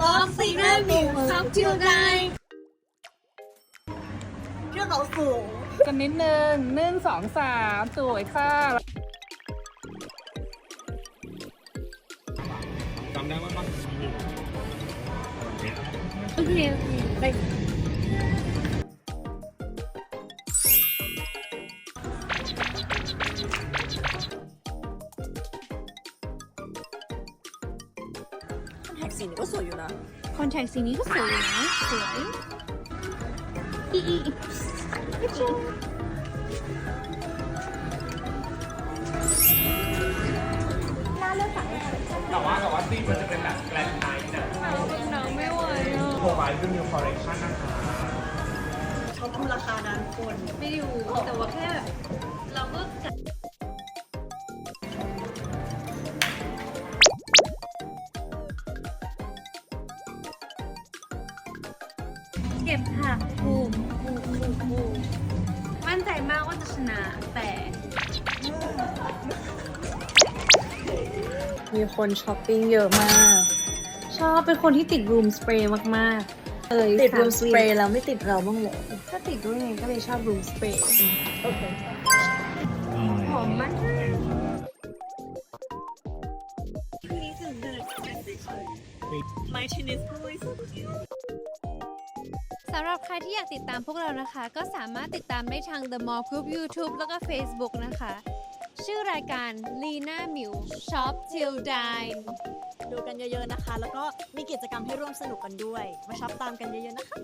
บ็อกซี่หน้าหมิวซับจิวไดเรื่องเขาสูง กันนิดนึงหนึ่งสองสามสวยค่ะจำได้ว่าบ้านโอเคไป แท็กสีนี้ก็สวยอยู่นะ คอนแทคสีนี้ก็สวยนะ สวยอีอีอีแต่ว่าแต่ว่าซีมันจะเป็นแบบแกลนไนท์นะหนาวไม่ไหวอะโปรไฟล์เป็นนิวคอลเลคชั่นนะคะชอบดูราคานะทุกคนไม่ดูแต่ว่าแค่แบบเราก็จัด ก็บผักภูมิภูมิภูมิภูมิมั่นใจมากว่าจะชนะแต่ มีคนช้อปปิ้งเยอะมาก ชอบเป็นคนที่ติดรูมสเปรย์มากๆเอยติดรูมสสามเปรย์แล้วไม่ติดเราบ้างเหรอก็ติดด้วยไงก็เลยชอบรูมสเปรย์หอมมาก My tennis boys สำหรับใครที่อยากติดตามพวกเรานะคะ ก็สามารถติดตามได้ทาง The Mall Group YouTube แล้วก็ Facebook นะคะ ชื่อรายการ Lina Miu Shop Till Dine ดูกันเยอะๆนะคะ แล้วก็มีกิจกรรมให้ร่วมสนุกกันด้วย มาช็อปตามกันเยอะๆนะคะ